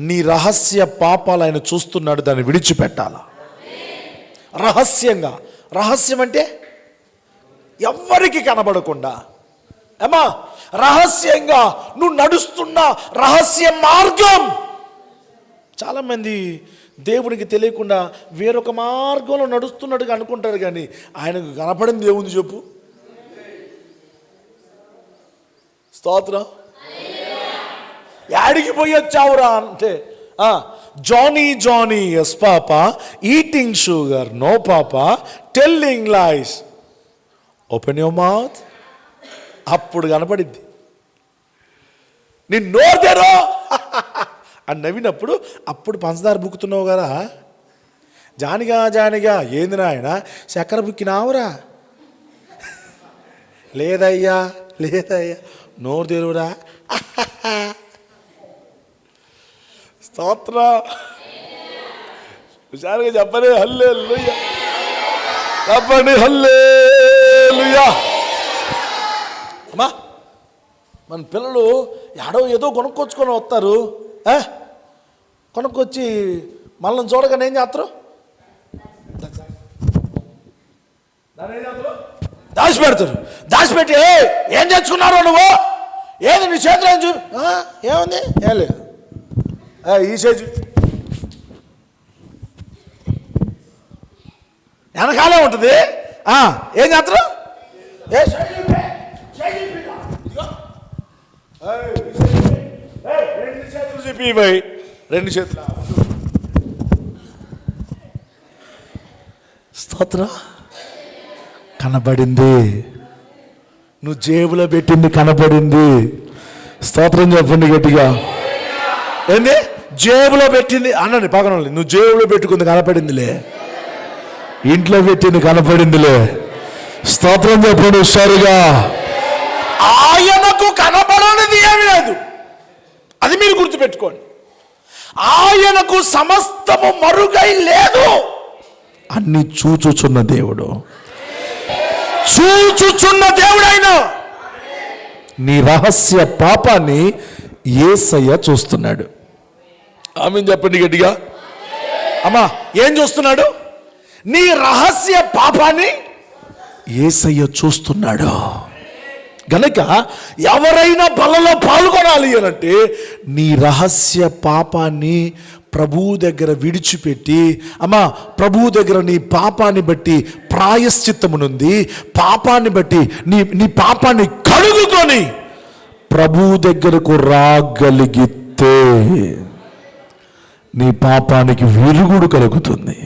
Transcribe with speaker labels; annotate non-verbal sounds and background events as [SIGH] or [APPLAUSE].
Speaker 1: నీ రహస్య పాపాలు ఆయన చూస్తున్నాడు దాన్ని విడిచిపెట్టాలా? రహస్యంగా. రహస్యం అంటే ఎవ్వరికి కనబడకుండా. ఏమా? రహస్యంగా. నువ్వు నడుస్తున్న రహస్య మార్గం. చాలామంది దేవునికి తెలియకుండా వేరొక మార్గంలో నడుస్తున్నట్టుగా అనుకుంటారు కానీ ఆయనకు కనపడింది ఏముంది చెప్పు? స్తోత్రం. యాడికి పోయి వచ్చావురా అంటే Johnny Johnny yes papa eating sugar no papa telling lies. Open your mouth అప్పుడు కనపడిద్ది. నీ నోరు తెరో. [LAUGHS] అని నవ్వినప్పుడు అప్పుడు పంచదార బుక్కుతున్నావు కదా. జానిగా జానిగా ఏంది నాయన చక్కెర బుక్కినావురా. [LAUGHS] లేదయ్యా లేదయ్యా నోరు తెరువురా. [LAUGHS] స్తోత్ర హుషారుగా చెప్పలే హల్లే చెప్పండి హల్లే అమ్మా మన పిల్లలు ఎడో ఏదో కొనుక్కొచ్చుకొని వస్తారు. కొనుక్కొచ్చి మళ్ళీ చూడగానే ఏం చేస్తారు? దాచిపెడతారు. దాచిపెట్టి పెట్టి ఏం తెచ్చుకున్నారు నువ్వు? ఏది నీ చేతిలో ఏం చూ ఏముంది? ఏం లేదు. ఈ సైజు వెనకాలే ఉంటుంది "ఆ, ఏం చేస్తారు ఏ రెండు చేతులు చెప్పి ఇవ్వయి రెండు చేతులు స్తోత్ర. కనబడింది. నువ్వు జేబులో పెట్టింది కనబడింది. స్తోత్రం చెప్పండి గట్టిగా. ఏంది? జేబులో పెట్టింది. అన్నది పక్కన నువ్వు జేబులో పెట్టుకుంది కనపడిందిలే. ఇంట్లో పెట్టింది కనపడిందిలే. స్తోత్రం చెప్పండి సరిగా ఆయనకు కనపడనిది ఏమి లేదు. అది మీరు గుర్తుపెట్టుకోండి. ఆయనకు సమస్తము మరుగై లేదు. అన్ని చూచుచున్న దేవుడు. చూచుచున్న దేవుడైన నీ రహస్య పాపాన్ని ఏసయ్య చూస్తున్నాడు. ఆమె చెప్పండి గట్టిగా. అమ్మా ఏం చూస్తున్నాడు? నీ రహస్య పాపాన్ని ఏసయ్య చూస్తున్నాడు. గనక ఎవరైనా బలలో పాల్గొనాలి అనంటే నీ రహస్య పాపాన్ని ప్రభువు దగ్గర విడిచిపెట్టి అమ్మా ప్రభువు దగ్గర నీ పాపాన్ని బట్టి ప్రాయశ్చిత్తమునుంది పాపాన్ని బట్టి నీ నీ పాపాన్ని కడుగుకొని ప్రభువు దగ్గరకు రాగలిగితే. నీ పాపానికి విరుగుడు కలుగుతుంది.